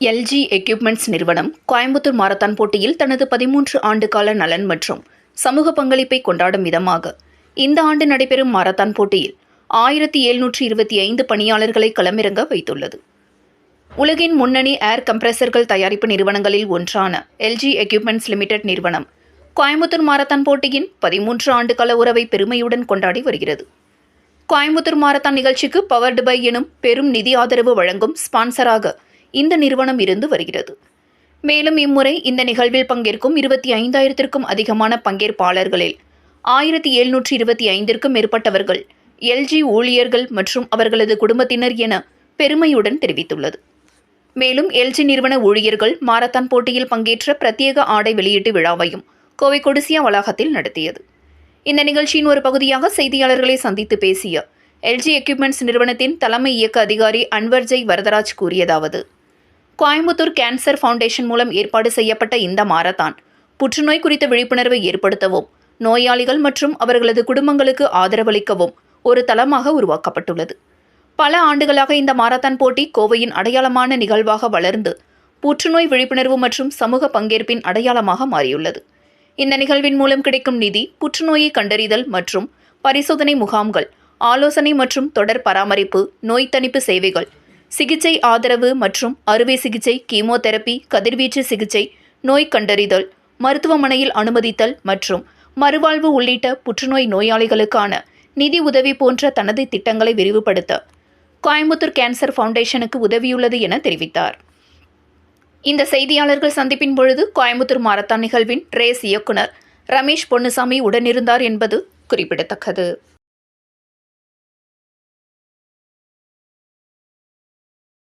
LG equipments நிறுவனம் Coimbatore marathon போட்டியில் தனது பதிமூன்று ஆண்டு கால நலன் மற்றும் சமூக பங்களிப்பை கொண்டாடும் விதமாக இந்த ஆண்டு நடைபெறும் மாரத்தான் போட்டியில் ஆயிரத்தி எழுநூற்றி இருபத்தி ஐந்து பணியாளர்களை களமிறங்க வைத்துள்ளது. உலகின் முன்னணி ஏர் கம்ப்ரஸர்கள் தயாரிப்பு நிறுவனங்களில் ஒன்றான எல்ஜி எக்யூப்மெண்ட்ஸ் லிமிடெட் நிறுவனம் கோயம்புத்தூர் மாரத்தான் போட்டியின் பதிமூன்று ஆண்டுகால உறவை பெருமையுடன் கொண்டாடி வருகிறது. கோயம்புத்தூர் மாரத்தான் நிகழ்ச்சிக்கு பவர்டு பை எனும் பெரும் நிதி ஆதரவு வழங்கும் ஸ்பான்சராக இந்த நிறுவனம் இருந்து வருகிறது. மேலும் இம்முறை இந்த நிகழ்வில் பங்கேற்கும் இருபத்தி ஐந்தாயிரத்திற்கும் அதிகமான பங்கேற்பாளர்களில் ஆயிரத்தி எழுநூற்றி இருபத்தி ஐந்திற்கும் மேற்பட்டவர்கள் எல்ஜி ஊழியர்கள் மற்றும் அவர்களது குடும்பத்தினர் என பெருமையுடன் தெரிவித்துள்ளது. மேலும் எல்ஜி நிறுவன ஊழியர்கள் மாரத்தான் போட்டியில் பங்கேற்ற பிரத்யேக ஆடை வெளியீட்டு விழாவையும் கோவை கொடிசியா வளாகத்தில் நடத்தியது. இந்த நிகழ்ச்சியின் ஒரு பகுதியாக செய்தியாளர்களை சந்தித்து பேசிய எல்ஜி எக்யூப்மெண்ட்ஸ் நிறுவனத்தின் தலைமை இயக்க அதிகாரி அன்வர்ஜய் வரதராஜ் கூறியதாவது கோயம்புத்தூர் கேன்சர் ஃபவுண்டேஷன் மூலம் ஏற்பாடு செய்யப்பட்ட இந்த மாரத்தான். புற்றுநோய் குறித்த விழிப்புணர்வை ஏற்படுத்தவும் நோயாளிகள் மற்றும் அவர்களது குடும்பங்களுக்கு ஆதரவளிக்கவும் ஒரு தளமாக உருவாக்கப்பட்டுள்ளது. பல ஆண்டுகளாக இந்த மாரத்தான் போட்டி கோவையின் அடையாளமான நிகழ்வாக வளர்ந்து புற்றுநோய் விழிப்புணர்வு மற்றும் சமூக பங்கேற்பின் அடையாளமாக மாறியுள்ளது. இந்த நிகழ்வின் மூலம் கிடைக்கும் நிதி புற்றுநோயை கண்டறிதல் மற்றும் பரிசோதனை முகாம்கள் ஆலோசனை மற்றும் தொடர் பராமரிப்பு நோய் தணிப்பு சேவைகள் சிகிச்சை ஆதரவு மற்றும் அறுவை சிகிச்சை கீமோதெரபி கதிர்வீச்சு சிகிச்சை நோய் கண்டறிதல் மருத்துவமனையில் அனுமதித்தல் மற்றும் மறுவாழ்வு உள்ளிட்ட புற்றுநோய் நோயாளிகளுக்கான நிதி உதவி போன்ற தனது திட்டங்களை விரிவுபடுத்த கோயம்புத்தூர் கேன்சர் ஃபவுண்டேஷனுக்கு உதவியுள்ளது என தெரிவித்தார். இந்த செய்தியாளர்கள் சந்திப்பின் பொழுது கோயம்புத்தூர் மாரத்தான் நிகழ்வின் ரேஸ் இயக்குனர் ரமேஷ் பொன்னுசாமி உடனிருந்தார் என்பது குறிப்பிடத்தக்கது.